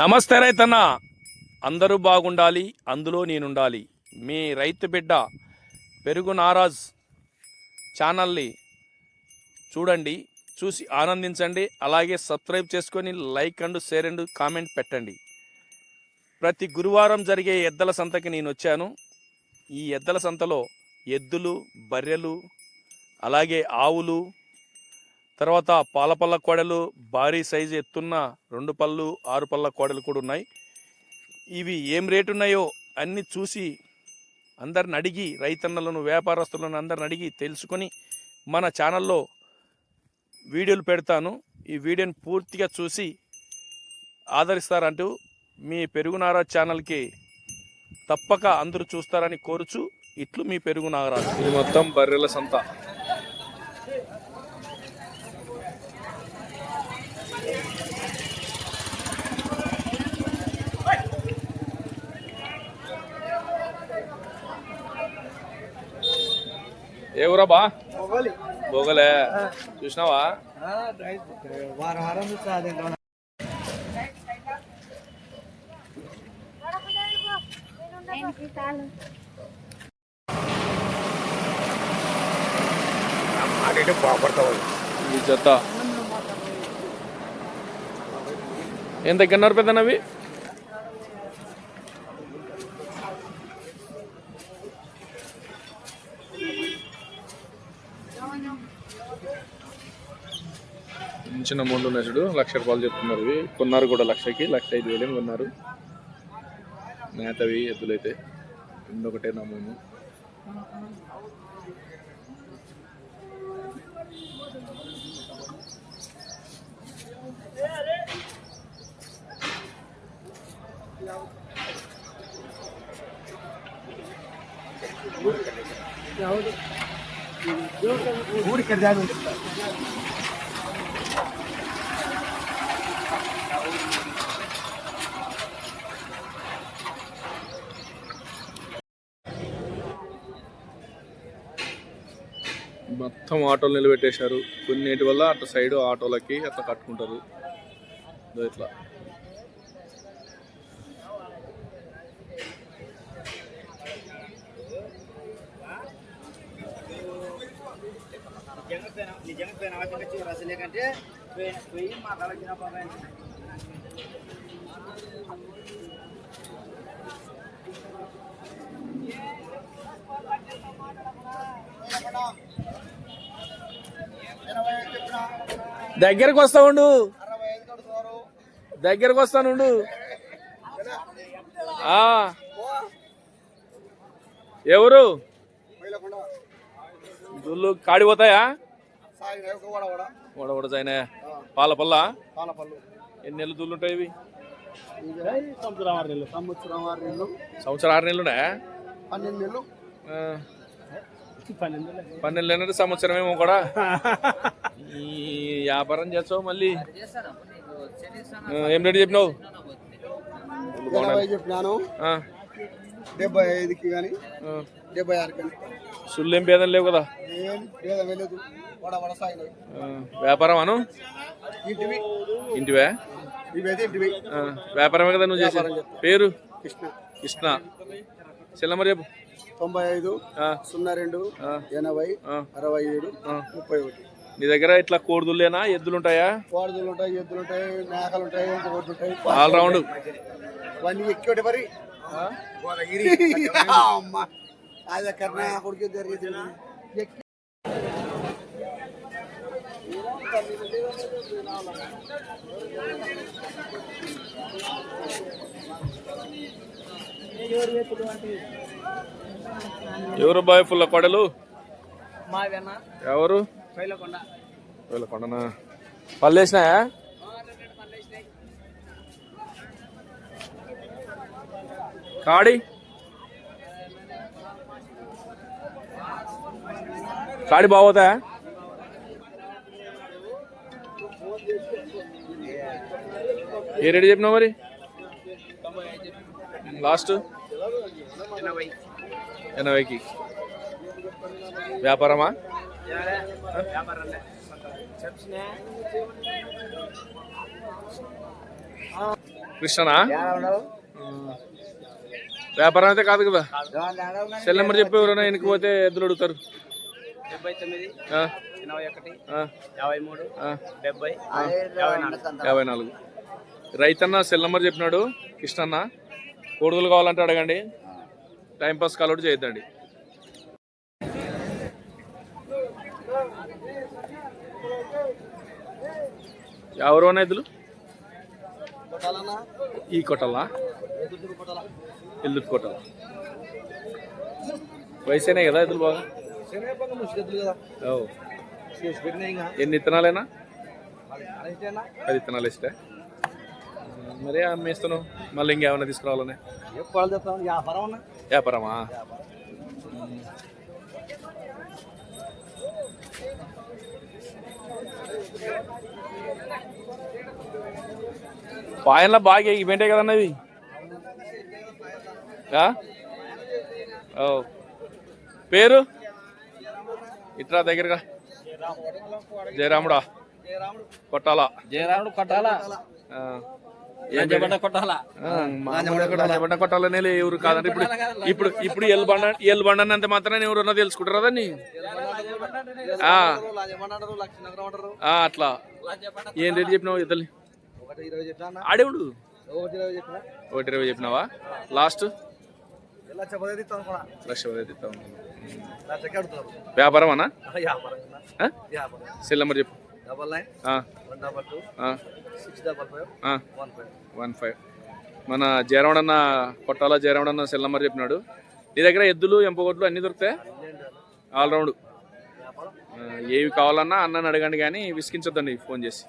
నమస్తే రైతన్న. అందరూ బాగుండాలి అందులో నేనుండాలి. మీ రైతు బిడ్డ పెరుగు నారాజ్ ఛానల్ని చూడండి చూసి ఆనందించండి అలాగే సబ్స్క్రైబ్ చేసుకొని like and share and comment పెట్టండి. ప్రతి గురువారం జరిగే ఎద్దల సంతకి నేను వచ్చాను. ఈ ఎద్దల సంతలో ఎద్దులు బర్రెలు అలాగే ఆవులు తర్వాత పాలపల్ల కోడలు భారీ సైజు ఎత్తున్న రెండు పళ్ళు ఆరు పళ్ళ కోడలు కూడా ఉన్నాయి. ఇవి ఏం రేటు ఉన్నాయో అన్నీ చూసి అందరిని అడిగి రైతన్నలను వ్యాపారస్తులను అందరిని అడిగి తెలుసుకొని మన ఛానల్లో వీడియోలు పెడతాను. ఈ వీడియోని పూర్తిగా చూసి ఆదరిస్తారంటూ మీ పెరుగునారా ఛానల్కి తప్పక అందరూ చూస్తారని కోరుచు ఇట్లు మీ పెరుగునారా. ఇది మొత్తం బర్రెల సంత. ఏ ఊరా బా? పోగలే చూసినావా? ఈ జత ఏం దగ్గర పెద్దనవి చిన్న మూడు ఉన్నాయి చూడు. లక్ష రూపాయలు చెప్తున్నారు ఇవి. కొన్నారు కూడా లక్షకి. లక్ష ఐదు వేలు కొన్నారు. మేతవి ఎద్దులైతే రెండొకటే నమూను ఊరి ఇక్కడ మొత్తం ఆటోలు నిలబెట్టేశారు. కొన్నిటి వల్ల అటు సైడ్ ఆటోలకి అట్లా కట్టుకుంటారు. ఇదో ఇట్లా. జగన్ పోయిన వాటికి వచ్చి రస లేకంటే పోయి పోయి మాట్లాడచ్చిన దగ్గరకు వస్తా ఉండు. దగ్గరకు వస్తానుండు ఆ. ఎవరు? జుల్లు కాడి పోతాయా? ఓడ జాయినా పాల పల్ల పాలపల్లు ఎన్ని నెలలు జుల్లు ఉంటాయి ఇవి? సంవత్సరం ఆరు నెలలు సంవత్సరం ఆరు నెలలు సంవత్సరం ఆరు పన్నెండు నెలలు పన్నెండు పన్నెండు నెలలు సంవత్సరం ఏమో కూడా. ఈ వ్యాపారం చేస్తావు మళ్ళీ? ఏం రేటు చెప్పినావు? చెప్పినాను. డెబ్బై ఐదుకి కానీ. డెబ్బై ఆరు కానీ సుళ్ళు భేదం లేవు కదా? వ్యాపారం అను ఇంటివి. ఇంటివే? ఇవైతే ఇంటివి. ఆ, వ్యాపారమే కదా నువ్వు చేసేది? పేరు? కృష్ణ. కృష్ణ. చెల్లమ్మ రేపు తొంభై ఐదు ఆ, సున్నా రెండు ఎనభై ఆ, అరవై ఏడు. ముప్పై ఒకటి. నీ దగ్గర ఇట్లా కోడిదులేనా ఎద్దులు ఉంటాయా కోడదులు ఉంటాయి ఎద్దులు ఉంటాయి మేకలు ఉంటాయి ఇంకొకటి ఉంటాయి ఆల్ రౌండ్ ఇవన్నీ ఎక్కి మరి అది జరిగేది? ఎవరు బాయ్ ఫుల్ కొడలు? మావేనా? ఎవరు? పైలకొండ. వీళ్ళ కొండనా పళ్ళు వేసినాయా కాడి? కాడి బాగోతాయా? ఏ రేటు చెప్పినావు మరి? లాస్ట్? ఎనభై. ఎనభైకి. వ్యాపారమా? కృష్ణనా? వ్యాపారం అయితే కాదు కదా? సెల్ నెంబర్ చెప్పి ఎవరైనా వెనక్కి పోతే ఎద్దులు అడుగుతారు. డెబ్బై తొమ్మిది ఎనభై ఒకటి యాభై మూడు డెబ్బై యాభై నాలుగు. రైతన్న సెల్ నెంబర్ చెప్పినాడు కృష్ణన్న. కోడుగులు కావాలంటే అడగండి. టైంపాస్ కాల్ ఒకటి చేయొద్దండి. ఎవరు ఎద్దులు ఈ కొట్టలా? ఎల్లు కొట్టాల? వయసేనే కదా ఎద్దులు బాగా? ఓ. ఎన్ని ఇత్తనాలేనా? పది ఇత్తనాలు ఇస్తే మరి అమ్మేస్తున్నావు మళ్ళీ ఇంకేమైనా తీసుకురావాలని? వ్యాపారమా? పాయన్లో బాగా ఈవెంటే కదన్న ఇవి ఆ? ఓ పేరు ఇట్రా దగ్గరగా జయరాముడా కొట్టాలా జయరాముడు కొట్టాలా ఆ. ఏం పేరు? కొట్టాలా కొట్టాలనే ఎవరు కాదంటే ఇప్పుడు ఇప్పుడు ఇప్పుడు ఎల్ బండ ఎల్ బండ అంత మాత్రం ఎవరన్నా తెలుసుకుంటారా ఆ, అట్లా ఏం రేటు చెప్పినావు ఇద్దరు ఆడేవుడు ఒకటి ఇరవై చెప్పినావా? లాస్ట్? లక్ష వ్యాపారం అన్నా. సెల్ నెంబర్ చెప్పు. One five. మన జయరాముడు అన్న కొట్టాల జయరాముడు అన్న సెల్ నెంబర్ చెప్పినాడు. నీ దగ్గర ఎద్దులు ఎంపగొడ్లు అన్నీ దొరుకుతాయి? ఆల్రౌండ్. ఏవి కావాలన్నా అన్నని అడగండి కానీ విసిగించొద్దండి ఫోన్ చేసి.